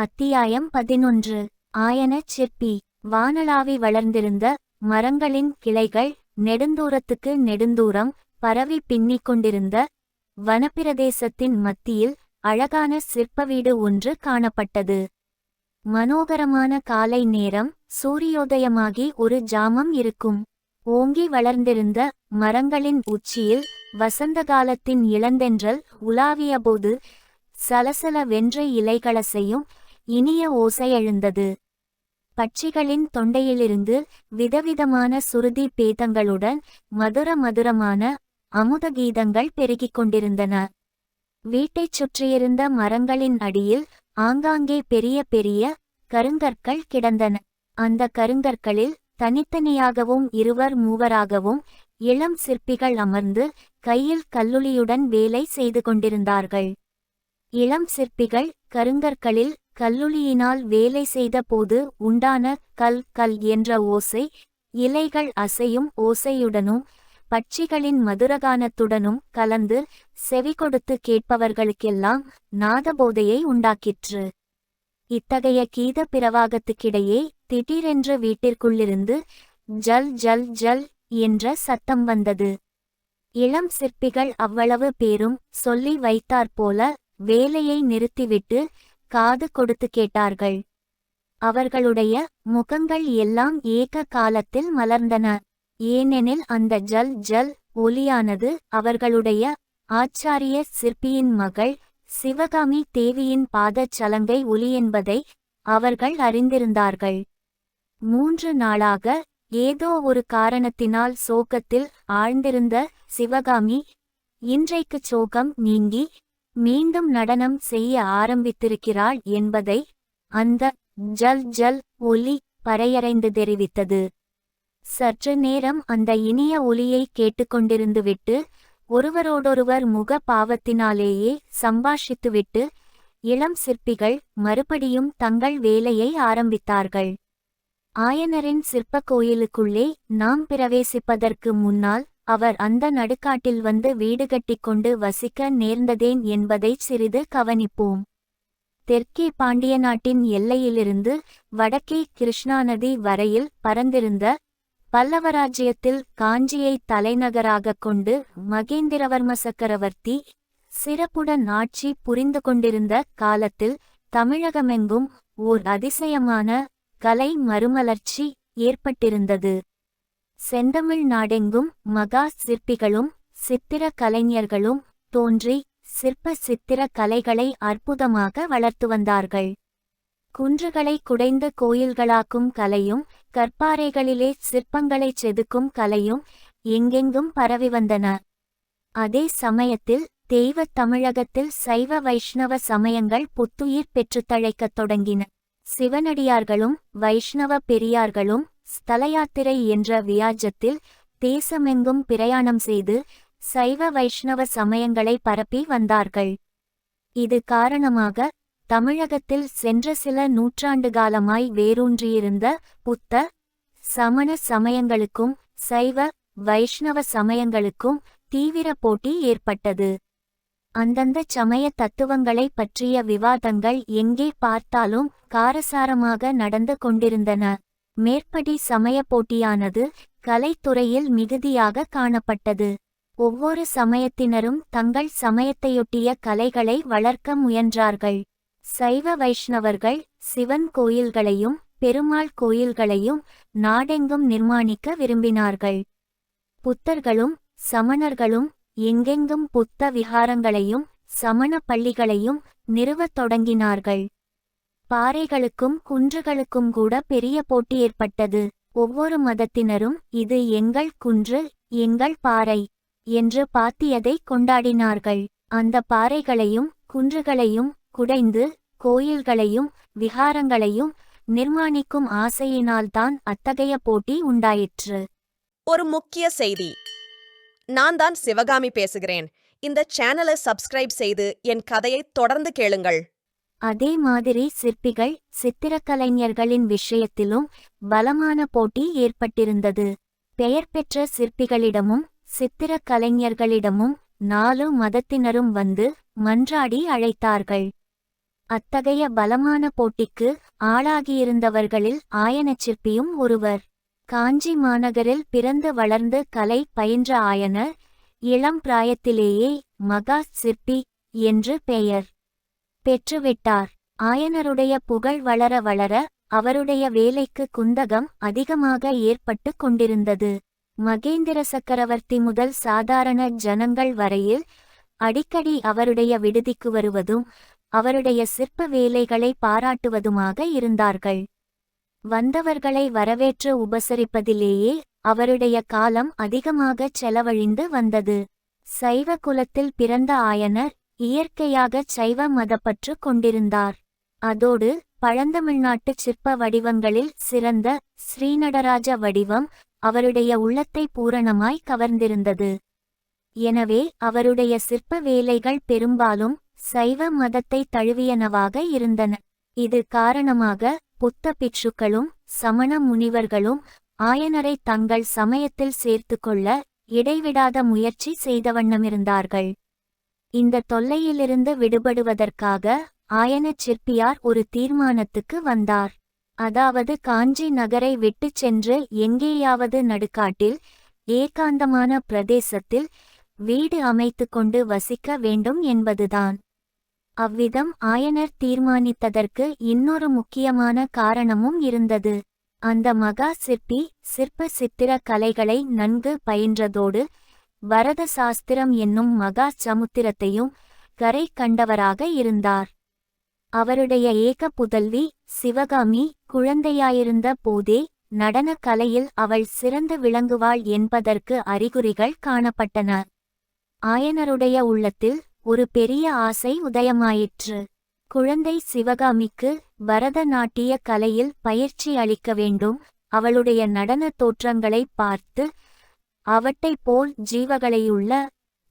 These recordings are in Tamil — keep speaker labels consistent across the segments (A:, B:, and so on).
A: அத்தியாயம் பதினொன்று. ஆயன சிற்பி வானளாவி வளர்ந்திருந்த மரங்களின் கிளைகள் நெடுந்தூரத்துக்கு நெடுந்தூரம் பரவி பின்னிக் கொண்டிருந்த வனப்பிரதேசத்தின் மத்தியில் அழகான சிற்ப வீடு ஒன்று காணப்பட்டது. மனோகரமான காலை நேரம் சூரியோதயமாகி ஒரு ஜாமம் இருக்கும். ஓங்கி வளர்ந்திருந்த மரங்களின் உச்சியில் வசந்த காலத்தின் இளந்தென்றல் உலாவியபோது சலசல வென்ற இலைகளசையும் இனிய ஓசை எழுந்தது. பட்சிகளின் தொண்டையிலிருந்து விதவிதமான சுருதி பேதங்களுடன் மதுர மதுரமான அமுத கீதங்கள் பெருகிக் கொண்டிருந்தன. வீட்டைச் சுற்றியிருந்த மரங்களின் அடியில் ஆங்காங்கே பெரிய பெரிய கருங்கற்கள் கிடந்தன. அந்த கருங்கற்களில் தனித்தனியாகவும் இருவர் மூவராகவும் இளம் சிற்பிகள் அமர்ந்து கையில் கல்லுளியுடன் வேலை செய்து கொண்டிருந்தார்கள். இளம் சிற்பிகள் கருங்கற்களில் கல்லுளியினால் வேலை செய்த போது உண்டான கல் கல் என்ற ஓசை இலைகள் அசையும் ஓசையுடனும் பட்சிகளின் மதுரகானத்துடனும் கலந்து செவி கொடுத்து கேட்பவர்களுக்கெல்லாம் நாதபோதையை உண்டாக்கிற்று. இத்தகைய கீத பிரவாகத்துக்கிடையே திடீரென்று வீட்டிற்குள்ளிருந்து ஜல் ஜல் ஜல் என்ற சத்தம் வந்தது. இளம் சிற்பிகள் அவ்வளவு பேரும் சொல்லி வைத்தாற்போல வேலையை நிறுத்திவிட்டு காது கொடுத்து கேட்டார்கள். அவர்களுடைய முகங்கள் எல்லாம் ஏக காலத்தில் மலர்ந்தன. ஏனெனில் அந்த ஜல் ஜல் ஒலியானது அவர்களுடைய ஆச்சாரிய சிற்பியின் மகள் சிவகாமி தேவியின் பாதச் சலங்கை ஒலி என்பதை அவர்கள் அறிந்திருந்தார்கள். மூன்று நாளாக ஏதோ ஒரு காரணத்தினால் சோகத்தில் ஆழ்ந்திருந்த சிவகாமி இன்றைக்கு சோகம் நீங்கி மீண்டும் நடனம் செய்ய ஆரம்பித்திருக்கிறாள் என்பதை அந்த ஜல் ஜல் ஒலி பறையறைந்து தெரிவித்தது. சற்று நேரம் அந்த இனிய ஒலியை கேட்டுக்கொண்டிருந்துவிட்டு ஒருவரோடொருவர் முக பாவத்தினாலேயே சம்பாஷித்துவிட்டு இளம் சிற்பிகள் மறுபடியும் தங்கள் வேலையை ஆரம்பித்தார்கள். ஆயனரின் சிற்பக் கோயிலுக்குள்ளே நாம் பிரவேசிப்பதற்கு முன்னால் அவர் அந்த நடுக்காட்டில் வந்து வீடு கட்டிக்கொண்டு வசிக்க நேர்ந்ததேன் என்பதை சிறிது கவனிப்போம். தெற்கே பாண்டிய நாட்டின் எல்லையிலிருந்து வடக்கே கிருஷ்ணா நதி வரையில் பரந்திருந்த பல்லவராஜ்யத்தில் காஞ்சியை தலைநகராகக் கொண்டு மகேந்திரவர்ம சக்கரவர்த்தி சிறப்புடன் ஆட்சி புரிந்து கொண்டிருந்த காலத்தில் தமிழகமெங்கும் ஓர் அதிசயமான கலை மறுமலர்ச்சி ஏற்பட்டிருந்தது. செந்தமிழ் நாடெங்கும் மகா சிற்பிகளும் சித்திர கலைஞர்களும் தோன்றி சிற்ப சித்திர கலைகளை அற்புதமாக வளர்த்து வந்தார்கள். குன்றுகளை குடைந்து கோயில்களாக்கும் கலையும் கற்பாறைகளிலே சிற்பங்களைச் செதுக்கும் கலையும் எங்கெங்கும் பரவி வந்தன. அதே சமயத்தில் தெய்வத் தமிழகத்தில் சைவ வைஷ்ணவ சமயங்கள் புத்துயிர் பெற்றுத் தழைக்கத் தொடங்கின. சிவனடியார்களும் வைஷ்ணவ பெரியார்களும் ஸ்தலயாத்திரை என்ற வியாஜத்தில் தேசமெங்கும் பிரயாணம் செய்து சைவ வைஷ்ணவ சமயங்களை பரப்பி வந்தார்கள். இது காரணமாக தமிழகத்தில் சென்ற சில நூற்றாண்டு காலமாய் வேரூன்றியிருந்த புத்த சமண சமயங்களுக்கும் சைவ வைஷ்ணவ சமயங்களுக்கும் தீவிர போட்டி ஏற்பட்டது. அந்தந்த சமய தத்துவங்களை பற்றிய விவாதங்கள் எங்கே பார்த்தாலும் காரசாரமாக நடந்து கொண்டிருந்தன. மேற்படி சமய போட்டியானது கலைத்துறையில் மிகுதியாக காணப்பட்டது. ஒவ்வொரு சமயத்தினரும் தங்கள் சமயத்தையொட்டிய கலைகளை வளர்க்க முயன்றார்கள். சைவ வைஷ்ணவர்கள் சிவன் கோயில்களையும் பெருமாள் கோயில்களையும் நாடெங்கும் நிர்மாணிக்க விரும்பினார்கள். புத்தர்களும் சமணர்களும் எங்கெங்கும் புத்த விகாரங்களையும் சமண பள்ளிகளையும் நிறுவத் தொடங்கினார்கள். பாறைகளுக்கும் குன்றுகளுக்கும் கூட பெரிய போட்டி ஏற்பட்டது. ஒவ்வொரு மதத்தினரும் இது எங்கள் குன்று எங்கள் பாறை என்று பாத்தியதை கொண்டாடினார்கள். அந்த பாறைகளையும் குன்றுகளையும் குடைந்து கோயில்களையும் விகாரங்களையும் நிர்மாணிக்கும் ஆசையினால்தான் அத்தகைய போட்டி உண்டாயிற்று.
B: ஒரு முக்கிய செய்தி. நான் தான் சிவகாமி பேசுகிறேன். இந்த சேனலை சப்ஸ்கிரைப் செய்து என் கதையை தொடர்ந்து கேளுங்கள்.
A: அதே மாதிரி சிற்பிகள் சித்திரக்கலைஞர்களின் விஷயத்திலும் பலமான போட்டி ஏற்பட்டிருந்தது. பெயர் பெற்ற சிற்பிகளிடமும் சித்திரக் கலைஞர்களிடமும் நாலு மதத்தினரும் வந்து மன்றாடி அழைத்தார்கள். அத்தகைய பலமான போட்டிக்கு ஆளாகியிருந்தவர்களில் ஆயனச் சிற்பியும் ஒருவர். காஞ்சி மாநகரில் பிறந்து வளர்ந்து கலை பயின்ற ஆயனர் இளம் பிராயத்திலேயே மகா சிற்பி என்று பெயர். பெற்றுவிட்டார். ஆயனருடைய புகழ் வளர வளர அவருடைய வேலைக்கு குந்தகம் அதிகமாக ஏற்பட்டு கொண்டிருந்தது. மகேந்திர சக்கரவர்த்தி முதல் சாதாரண ஜனங்கள் வரையில் அடிக்கடி அவருடைய விடுதிக்கு வருவதும் அவருடைய சிற்ப வேலைகளை பாராட்டுவதுமாக இருந்தார்கள். வந்தவர்களை வரவேற்று உபசரிப்பதிலேயே அவருடைய காலம் அதிகமாகச் செலவழிந்து வந்தது. சைவ குலத்தில் பிறந்த ஆயனர் இயற்கையாகச் சைவ மதப்பற்று கொண்டிருந்தார். அதோடு பழந்தமிழ்நாட்டுச் சிற்ப வடிவங்களில் சிறந்த ஸ்ரீநடராஜ வடிவம் அவருடைய உள்ளத்தை பூரணமாய் கவர்ந்திருந்தது. எனவே அவருடைய சிற்ப வேலைகள் பெரும்பாலும் சைவ மதத்தை தழுவியனவாக இருந்தன. இது காரணமாக புத்த பிட்சுக்களும் சமண முனிவர்களும் ஆயனரை தங்கள் சமயத்தில் சேர்த்துக்கொள்ள இடைவிடாத முயற்சி செய்தவண்ணமிருந்தார்கள். இந்த தொல்லையிலிருந்து விடுபடுவதற்காக ஆயனச் சிற்பியார் ஒரு தீர்மானத்துக்கு வந்தார். அதாவது காஞ்சி நகரை விட்டுச் சென்று எங்கேயாவது நடுக்காட்டில் ஏகாந்தமான பிரதேசத்தில் வீடு அமைத்து கொண்டு வசிக்க வேண்டும் என்பதுதான். அவ்விதம் ஆயனர் தீர்மானித்ததற்கு இன்னொரு முக்கியமான காரணமும் இருந்தது. அந்த மகா சிற்பி சிற்ப சித்திர கலைகளை நன்கு பயின்றதோடு வரத சாஸ்திரம் என்னும் மகா சமுத்திரத்தையும் கரை கண்டவராக இருந்தார். அவருடைய ஏக புதல்வி சிவகாமி குழந்தையாயிருந்த போதே நடனக் கலையில் அவள் சிறந்து விளங்குவாள் என்பதற்கு அறிகுறிகள் காணப்பட்டன. ஆயனருடைய உள்ளத்தில் ஒரு பெரிய ஆசை உதயமாயிற்று. குழந்தை சிவகாமிக்கு பரத நாட்டிய கலையில் பயிற்சி அளிக்க வேண்டும். அவளுடைய நடனத் தோற்றங்களைப் பார்த்து அவற்றைப் போல் ஜீவகளையுள்ள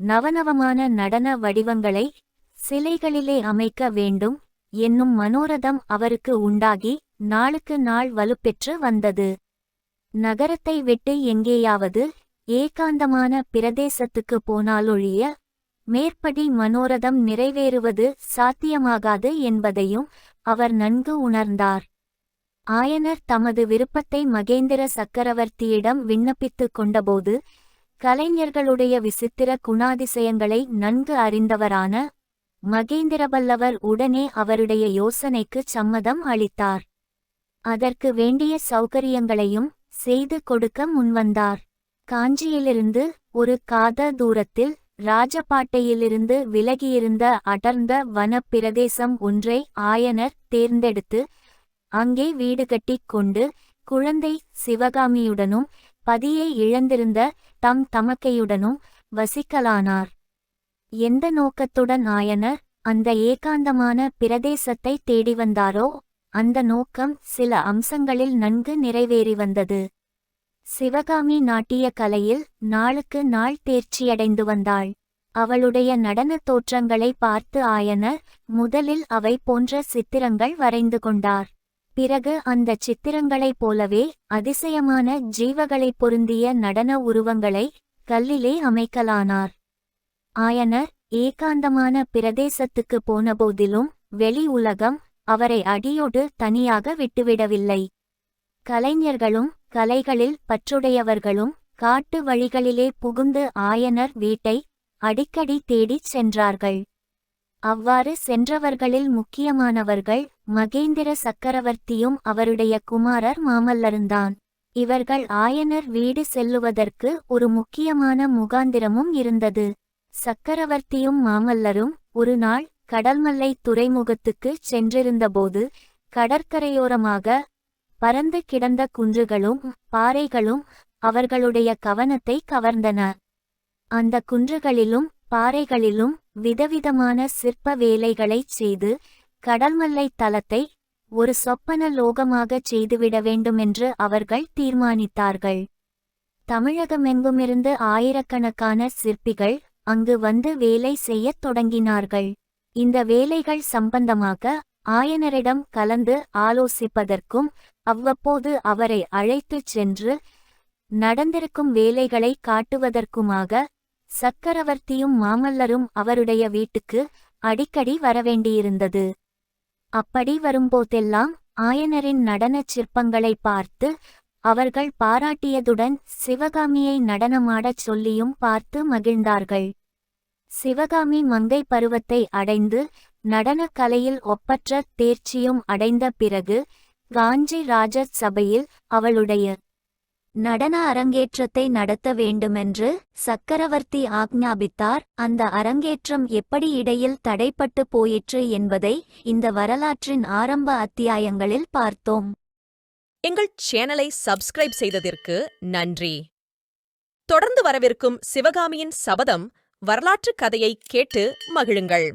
A: நவநவமான நடன வடிவங்களை சிலைகளிலே அமைக்க வேண்டும் என்னும் மனோரதம் அவருக்கு உண்டாகி நாளுக்கு நாள் வலுப்பெற்று வந்தது. நகரத்தை விட்டு எங்கேயாவது ஏகாந்தமான பிரதேசத்துக்கு போனாலொழிய மேற்படி மனோரதம் நிறைவேறுவது சாத்தியமாகாது என்பதையும் அவர் நன்கு உணர்ந்தார். ஆயனர் தமது விருப்பத்தை மகேந்திர சக்கரவர்த்தியிடம் விண்ணப்பித்துக் கொண்டபோது கலைஞர்களுடைய விசித்திர குணாதிசயங்களை நன்கு அறிந்தவரான மகேந்திரபல்லவர் உடனே அவருடைய யோசனைக்குச் சம்மதம் அளித்தார். அதற்கு வேண்டிய சௌகரியங்களையும் செய்து கொடுக்க முன்வந்தார். காஞ்சியிலிருந்து ஒரு காத தூரத்தில் ராஜபாட்டையிலிருந்து விலகியிருந்த அடர்ந்த வனப்பிரதேசம் ஒன்றை ஆயனர் தேர்ந்தெடுத்து அங்கே வீடு கட்டிக் கொண்டு குழந்தை சிவகாமியுடனும் பதியை இழந்திருந்த தம் தமக்கையுடனும் வசிக்கலானார். எந்த நோக்கத்துடன் ஆயனர் அந்த ஏகாந்தமான பிரதேசத்தை தேடி வந்தாரோ அந்த நோக்கம் சில அம்சங்களில் நன்கு நிறைவேறி வந்தது. சிவகாமி நாட்டிய கலையில் நாளுக்கு நாள் தேர்ச்சியடைந்து வந்தாள். அவளுடைய நடனத் தோற்றங்களை பார்த்து ஆயனர் முதலில் அவை போன்ற சித்திரங்கள் வரைந்து கொண்டார். பிறகு அந்த சித்திரங்களைப் போலவே அதிசயமான ஜீவகளைப் பொருந்திய நடன உருவங்களை கல்லிலே அமைக்கலானார். ஆயனர் ஏகாந்தமான பிரதேசத்துக்கு போனபோதிலும் வெளி உலகம் அவரை அடியோடு தனியாக விட்டுவிடவில்லை. கலைஞர்களும் கலைகளில் பற்றுடையவர்களும் காட்டு வழிகளிலே புகுந்து ஆயனர் வீட்டை அடிக்கடி தேடிச் சென்றார்கள். அவ்வாறு சென்றவர்களில் முக்கியமானவர்கள் மகேந்திர சக்கரவர்த்தியும் அவருடைய குமாரர் மாமல்லருந்தான். இவர்கள் ஆயனர் வீடு செல்லுவதற்கு ஒரு முக்கியமான முகாந்திரமும் இருந்தது. சக்கரவர்த்தியும் மாமல்லரும் ஒரு நாள் கடல்மல்லை துறைமுகத்துக்கு சென்றிருந்தபோது கடற்கரையோரமாக பறந்து கிடந்த குன்றுகளும் பாறைகளும் அவர்களுடைய கவனத்தை கவர்ந்தன. அந்த குன்றுகளிலும் பாறைகளிலும் விதவிதமான சிற்ப வேலைகளைச் செய்து கடல்மல்லை தலத்தை ஒரு சொப்பன லோகமாகச் செய்துவிட வேண்டுமென்று அவர்கள் தீர்மானித்தார்கள். தமிழகமெங்குமிருந்து ஆயிரக்கணக்கான சிற்பிகள் அங்கு வந்து வேலை செய்யத் தொடங்கினார்கள். இந்த வேலைகள் சம்பந்தமாக ஆயனரிடம் கலந்து ஆலோசிப்பதற்கும் அவ்வப்போது அவரை அழைத்துச் சென்று நடந்திருக்கும் வேலைகளை காட்டுவதற்குமாக சக்கரவர்த்தியும் மாமல்லரும் அவருடைய வீட்டுக்கு அடிக்கடி வரவேண்டியிருந்தது. அப்படி வரும்போதெல்லாம் ஆயனரின் நடனச் சிற்பங்களை பார்த்து அவர்கள் பாராட்டியதுடன் சிவகாமியை நடனமாடச் சொல்லியும் பார்த்து மகிழ்ந்தார்கள். சிவகாமி மங்கை பருவத்தை அடைந்து நடனக் கலையில் ஒப்பற்ற தேர்ச்சியும் அடைந்த பிறகு காஞ்சி ராஜ சபையில் அவளுடைய நடன அரங்கேற்றத்தை நடத்த வேண்டுமென்று சக்கரவர்த்தி ஆக்ஞாபித்தார். அந்த அரங்கேற்றம் எப்படி இடையில் தடைப்பட்டு போயிற்று என்பதை இந்த வரலாற்றின் ஆரம்ப அத்தியாயங்களில் பார்த்தோம்.
B: எங்கள் சேனலை சப்ஸ்கிரைப் செய்ததற்கு நன்றி. தொடர்ந்து வரவிருக்கும் சிவகாமியின் சபதம் வரலாற்றுக் கதையை கேட்டு மகிழுங்கள்.